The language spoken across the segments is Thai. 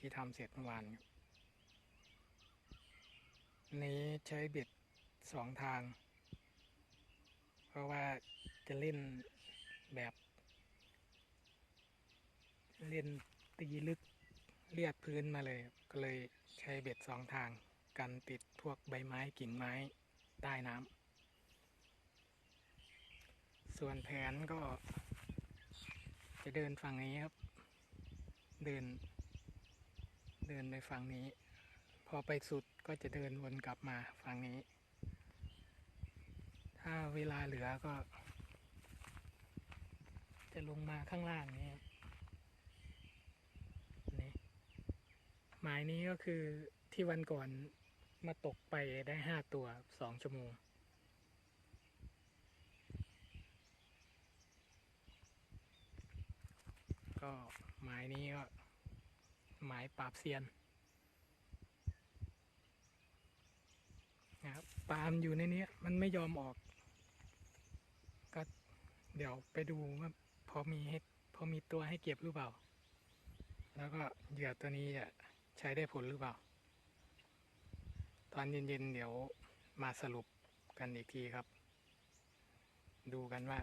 ที่ทำเสร็จเมื่อวานนี้ใช้เบ็ดสองทาง เพราะว่าจะเล่นแบบ เล่นตีลึกเลียดพื้นมาเลย ก็เลยใช้เบ็ดสองทาง กันติดพวกใบไม้กิ่งไม้ใต้น้ำส่วนแผนก็จะเดินฝั่งนี้ครับ เดิน เดินไปฝั่งนี้ พอไปสุดก็จะเดินวนกลับมาฝั่งนี้ ถ้าเวลาเหลือก็ จะลงมาข้างล่างนี้นี่หมายนี้ก็คือที่วันก่อนมาตกไปได้ห้าตัวสองชั่วโมงก็หมายนี้ก็ หมายปราบเซียนนะครับปาล์มอยู่ในนี้มันไม่ยอมออก ก็เดี๋ยวไปดูว่าพอมีให้พอมีตัวให้เก็บหรือเปล่า แล้วก็เหยื่อตัวนี้จะใช้ได้ผลหรือเปล่า ตอนเย็นๆเดี๋ยวมาสรุปกันอีกทีครับ ดูกันว่า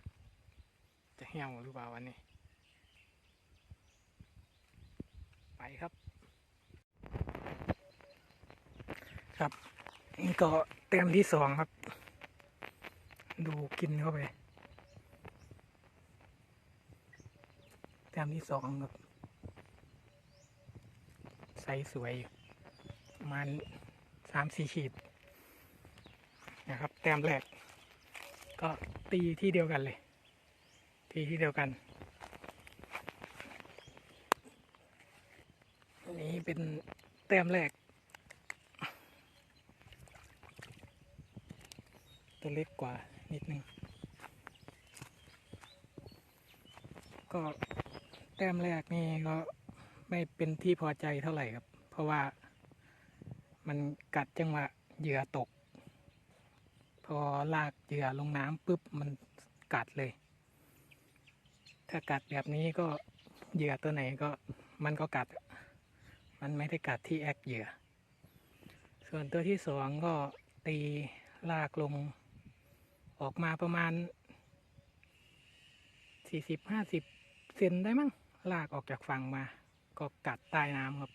จะเหี่ยวหรือเปล่าวันนี้ ไปครับ ครับ นี่ก็แต้มที่สองครับ ดูกินเข้าไปแต้มที่สองครับไซส์สวยอยู่ประมาณสามสี่ขีดนะครับ แต้มแรก ก็ตีที่เดียวกันเลย ตีที่เดียวกันนี้เป็น แต้มแรก ตัวเล็กกว่านิดนึง ก็แต้มแรกนี่ก็ไม่เป็นที่พอใจเท่าไหร่ครับ เพราะว่ามันกัดจังหวะเหยื่อตก พอลากเหยื่อลงน้ำปุ๊บมันกัดเลย ถ้ากัดแบบนี้ก็เหยื่อตัวไหนก็มันก็กัด มันไม่ได้กัดที่แอกเหยื่อ ส่วนตัวที่สองก็ตีลากลง ออกมาประมาณสี่สิบห้าสิบเซนได้มั้งลากออกจากฝั่งมา ก็กัดใต้น้ำครับ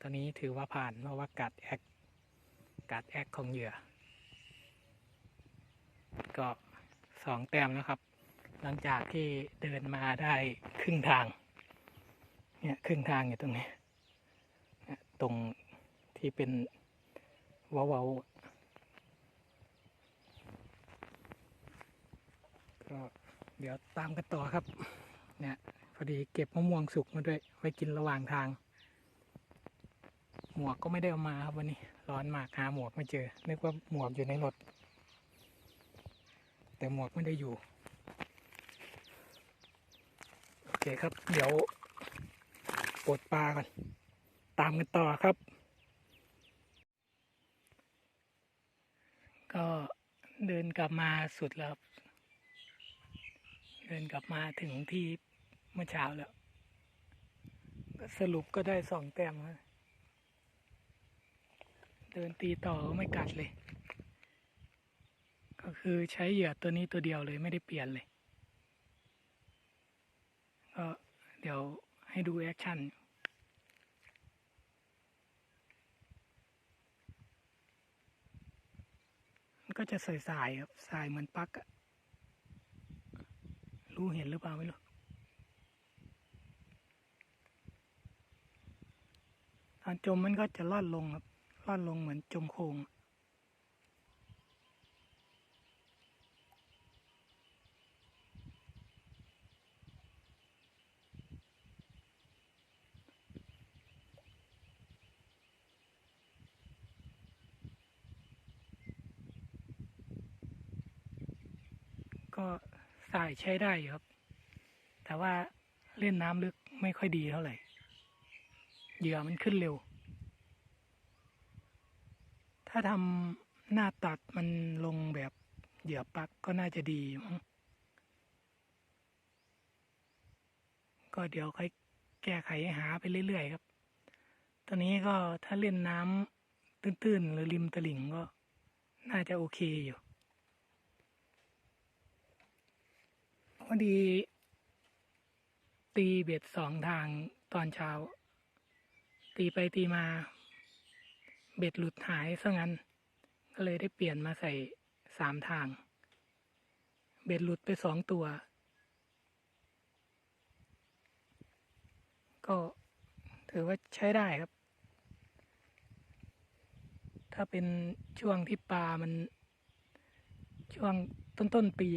ตอนนี้ถือว่าผ่านเพราะว่ากัดแอกกัดแอกของเหยื่อ ก็สองแต้มนะครับ หลังจากที่เดินมาได้ครึ่งทาง เนี่ยครึ่งทางอยู่ตรงนี้ ตรงที่เป็นเว้าๆก็เดี๋ยวตามกันต่อครับ เนี่ยพอดีเก็บมะม่วงสุกมาด้วย ไว้กินระหว่างทาง หมวกก็ไม่ได้เอามาครับวันนี้ ร้อนมากหาหมวกไม่เจอ นึกว่าหมวกอยู่ในรถ แต่หมวกไม่ได้อยู่ โอเคครับ เดี๋ยวปลดปลาก่อน ตามกันต่อครับ ก็เดินกลับมาสุดแล้ว เดินกลับมาถึงที่เมื่อเช้าแล้วก็สรุปก็ได้สองแต้มแล้วเดินตีต่อก็ไม่กัดเลย ก็คือใช้เหยื่อตัวนี้ตัวเดียวเลยไม่ได้เปลี่ยนเลย ก็เดี๋ยวให้ดูแอคชั่น มัน ก็จะใสายๆครับสายเหมือนปลั๊กอะรู้เห็นหรือเปล่าไม่รู้ตอนจมมันก็จะลอดลงครับลอดลงเหมือนจมโคง ก็สายใช้ได้อยู่ครับ แต่ว่าเล่นน้ำลึกไม่ค่อยดีเท่าไหร่เหยื่อมันขึ้นเร็ว ถ้าทำหน้าตัดมันลงแบบเหยื่อปักก็น่าจะดีมั้งก็เดี๋ยวค่อยแก้ไขหาไปเรื่อยๆครับตัวนี้ก็ถ้าเล่นน้ำตื้นๆ หรือริมตลิ่งก็น่าจะโอเคอยู่ อดี ตีเบ็ดสองทางตอนเช้า ตีไปตีมา เบ็ดหลุดหายซะงั้น ก็เลยได้เปลี่ยนมาใส่สามทาง เบ็ดหลุดไปสองตัว ก็ถือว่าใช้ได้ครับ ถ้าเป็นช่วงที่ปลามันช่วงต้นต้นๆปี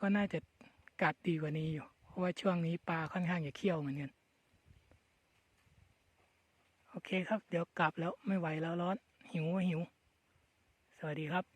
ก็น่าจะ กัดดีกว่านี้อยู่เพราะว่าช่วงนี้ปลาค่อนข้างจะเขี้ยวเหมือนกันโอเคครับ เดี๋ยวกลับแล้วไม่ไหวแล้วร้อน หิวหิว สวัสดีครับ